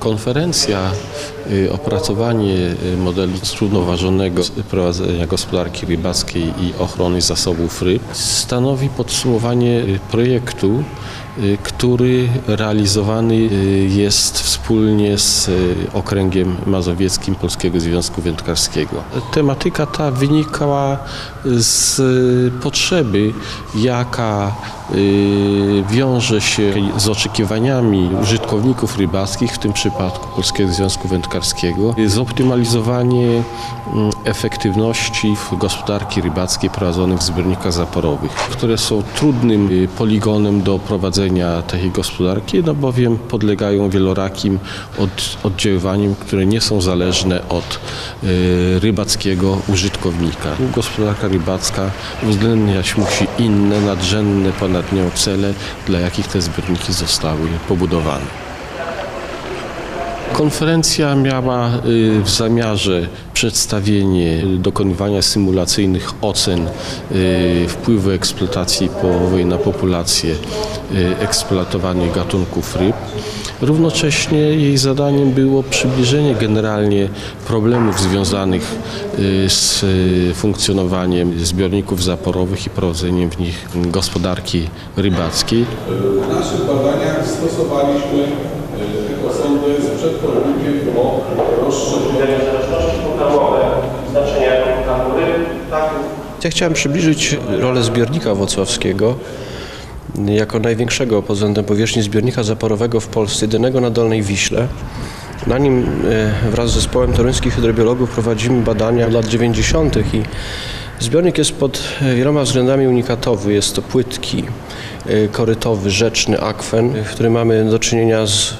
Konferencja, opracowanie y, modelu zrównoważonego prowadzenia gospodarki rybackiej i ochrony zasobów ryb stanowi podsumowanie y, projektu, y, który realizowany y, jest wspólnie z y, Okręgiem Mazowieckim Polskiego Związku Wędkarskiego. Tematyka ta wynikała z y, potrzeby, jaka y, wiąże się z oczekiwaniami użytkowników rybackich, w tym przypadku Polskiego Związku Wędkarskiego, zoptymalizowanie mm, efektywności gospodarki rybackiej prowadzonych w zbiornikach zaporowych, które są trudnym y, poligonem do prowadzenia takiej gospodarki, no bowiem podlegają wielorakim od, oddziaływaniom, które nie są zależne od y, rybackiego użytkownika. Gospodarka rybacka uwzględniać musi inne, nadrzędne ponad nią cele, dla jakich te zbiorniki zostały pobudowane. Konferencja miała y, w zamiarze przedstawienie dokonywania symulacyjnych ocen y, wpływu eksploatacji połowowej na populację y, eksploatowanych gatunków ryb. Równocześnie jej zadaniem było przybliżenie generalnie problemów związanych y, z y, funkcjonowaniem zbiorników zaporowych i prowadzeniem w nich gospodarki rybackiej. W naszych badaniach stosowaliśmy e, ekosondę z przetwornikiem o rozszerzonym zależności pokarmowe, znaczenia pokarmu ryb, ptaków, Ja chciałem przybliżyć rolę zbiornika wocławskiego jako największego pod względem powierzchni zbiornika zaporowego w Polsce, jedynego na Dolnej Wiśle. Na nim e, wraz z zespołem toruńskich hydrobiologów prowadzimy badania od lat 90. i zbiornik jest pod e, wieloma względami unikatowy. Jest to płytki, e, korytowy, rzeczny akwen, w którym mamy do czynienia z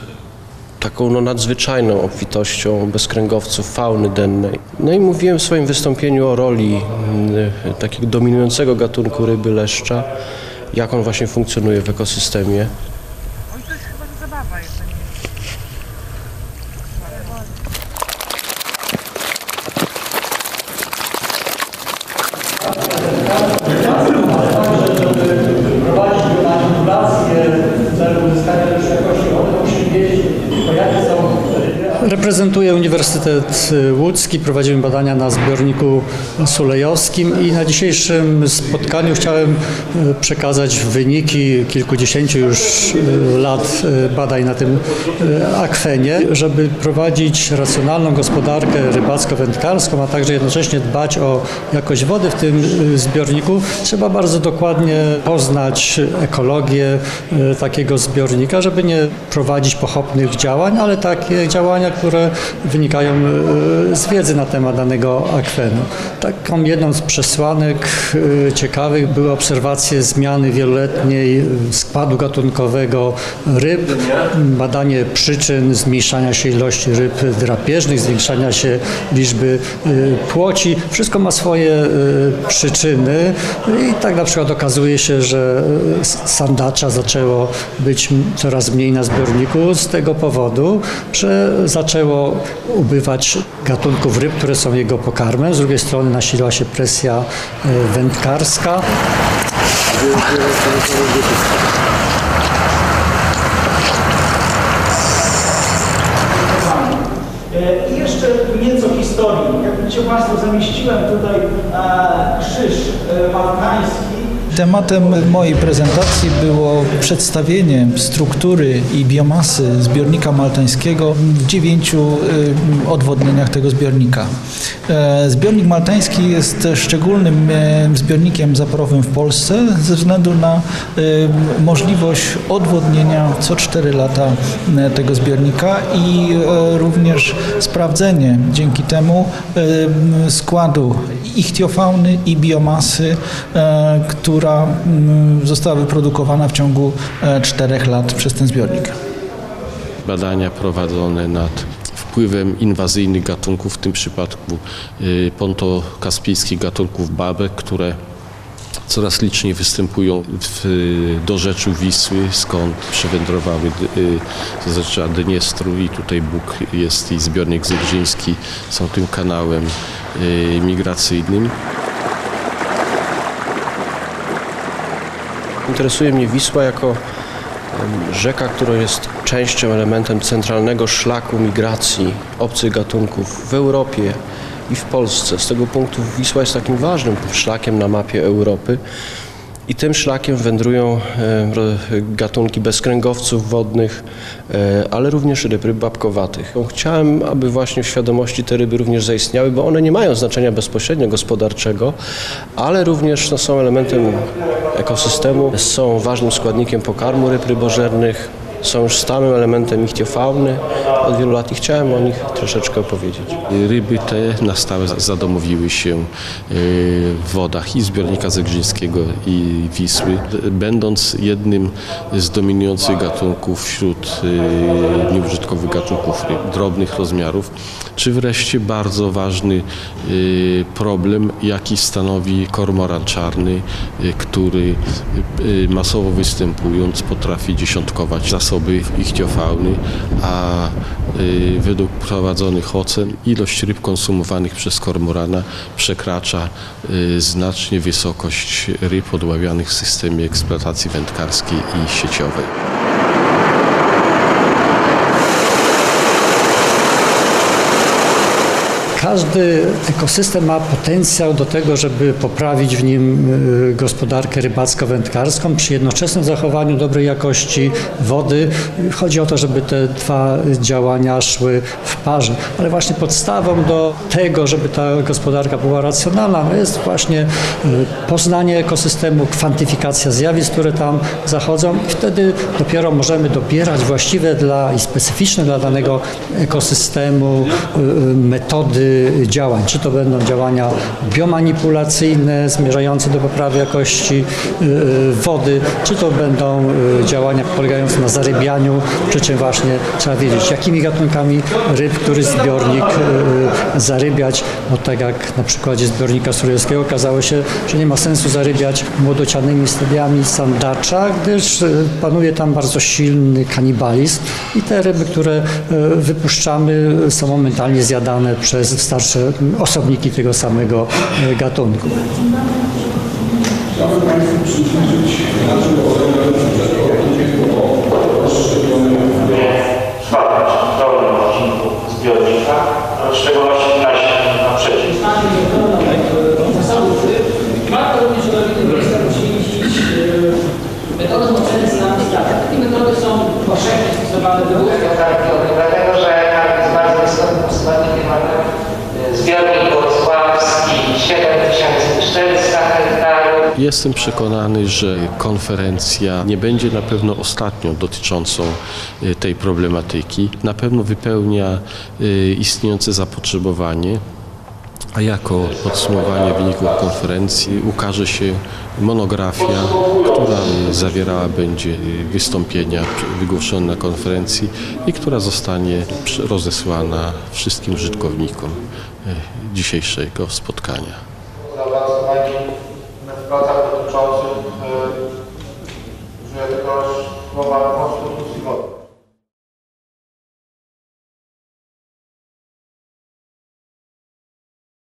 taką no, nadzwyczajną obfitością bezkręgowców, fauny dennej. No i mówiłem w swoim wystąpieniu o roli mm, takiego dominującego gatunku ryby leszcza, jak on właśnie funkcjonuje w ekosystemie. Oj, to jest chyba zabawa, jeżeli prowadzić manipulacje w celu uzyskania lepszej jakości wody, musimy wiedzieć, o jakie są Reprezentuję Uniwersytet Łódzki, prowadzimy badania na zbiorniku sulejowskim i na dzisiejszym spotkaniu chciałem e, przekazać wyniki kilkudziesięciu już e, lat e, badań na tym akwenie, żeby prowadzić racjonalną gospodarkę rybacko-wędkarską, a także jednocześnie dbać o jakość wody w tym zbiorniku. Trzeba bardzo dokładnie poznać ekologię takiego zbiornika, żeby nie prowadzić pochopnych działań, ale takie działania, które wynikają e, z wiedzy na temat danego akwenu. Taką jedną z przesłanek e, ciekawych były obserwacje zmiany wieloletniej składu gatunkowego ryb, badanie przyczyn zmniejszania się ilości ryb drapieżnych, zwiększania się liczby e, płoci. Wszystko ma swoje przyczyny i tak na przykład okazuje się, że sandacza zaczęło być coraz mniej na zbiorniku z tego powodu, że zaczęło ubywać gatunków ryb, które są jego pokarmem. Z drugiej strony nasiliła się presja e, wędkarska. I jeszcze nieco historii. Jak widzicie Państwo, zamieściłem tutaj e, krzyż e, maltański. Tematem mojej prezentacji było przedstawienie struktury i biomasy zbiornika maltańskiego w dziewięciu y, odwodnieniach tego zbiornika. E, Zbiornik maltański jest szczególnym e, zbiornikiem zaporowym w Polsce ze względu na e, możliwość odwodnienia co 4 lata e, tego zbiornika i również sprawdzenie dzięki temu składu ichtiofauny i biomasy, która mm, została wyprodukowana w ciągu 4 lat przez ten zbiornik. badania prowadzone nad wpływem inwazyjnych gatunków, w tym przypadku y, pontokaspijskich gatunków babek, które coraz liczniej występują w, do rzeczy Wisły, skąd przewędrowały y, do rzecza Dniestru i tutaj Bóg jest i zbiornik Zebrzyński są tym kanałem y, migracyjnym. Interesuje mnie Wisła jako Rzeka, która jest częścią, elementem centralnego szlaku migracji obcych gatunków w Europie i w Polsce. Z tego punktu Wisła jest takim ważnym szlakiem na mapie Europy. I tym szlakiem wędrują e, gatunki bezkręgowców wodnych, e, ale również ryb, babkowatych. Chciałem, aby właśnie w świadomości te ryby również zaistniały, bo one nie mają znaczenia bezpośrednio gospodarczego, ale również no, są elementem ekosystemu, są ważnym składnikiem pokarmu ryb rybożernych, są już stałym elementem ichtiofauny od wielu lat i chciałem o nich troszeczkę opowiedzieć. Ryby te na stałe zadomowiły się e, w wodach i zbiornika Zegrzyńskiego i Wisły, będąc jednym z dominujących gatunków wśród e, nieużytkowych gatunków ryb, drobnych rozmiarów, czy wreszcie bardzo ważny e, problem, jaki stanowi kormoran czarny, który masowo występując potrafi dziesiątkować zasoby ichtiofauny, a y, według prowadzonych ocen ilość ryb konsumowanych przez kormorana przekracza y, znacznie wysokość ryb odławianych w systemie eksploatacji wędkarskiej i sieciowej. Każdy ekosystem ma potencjał do tego, żeby poprawić w nim y, gospodarkę rybacko-wędkarską przy jednoczesnym zachowaniu dobrej jakości wody. Chodzi o to, żeby te dwa działania szły w parze. Ale właśnie podstawą do tego, żeby ta gospodarka była racjonalna, jest właśnie y, poznanie ekosystemu, kwantyfikacja zjawisk, które tam zachodzą i wtedy dopiero możemy dobierać właściwe dla i specyficzne dla danego ekosystemu y, metody działań. Czy to będą działania biomanipulacyjne zmierzające do poprawy jakości y, y, wody, czy to będą y, działania polegające na zarybianiu, przy czym właśnie trzeba wiedzieć, jakimi gatunkami ryb, który zbiornik y, zarybiać, bo tak jak na przykładzie zbiornika surejskiego okazało się, że nie ma sensu zarybiać młodocianymi stadiami sandacza, gdyż y, panuje tam bardzo silny kanibalizm i te ryby, które y, wypuszczamy są momentalnie zjadane przez starsze osobniki tego samego y, gatunku. Chciałbym Państwu przybliżyć naszym ocenę Badać w dolnym odcinku zbiornika, w szczególności na, naprzeciw. zasobów ryb. Warto również odrobinę miejsca poświęcić e, metodom oceny stawia. Takie metody są powszechnie stosowane w Europie. Dlatego, że tam jest bardzo istotnym składnikiem mamy zbiornik wrocławski 7400 hektarów. Jestem przekonany, że konferencja nie będzie na pewno ostatnią dotyczącą y, tej problematyki. Na pewno wypełnia y, istniejące zapotrzebowanie. A jako podsumowanie wyników konferencji ukaże się monografia, która zawierała będzie wystąpienia wygłoszone na konferencji i która zostanie rozesłana wszystkim użytkownikom y, dzisiejszego spotkania. Zaawansowanie w pracach dotyczących, e,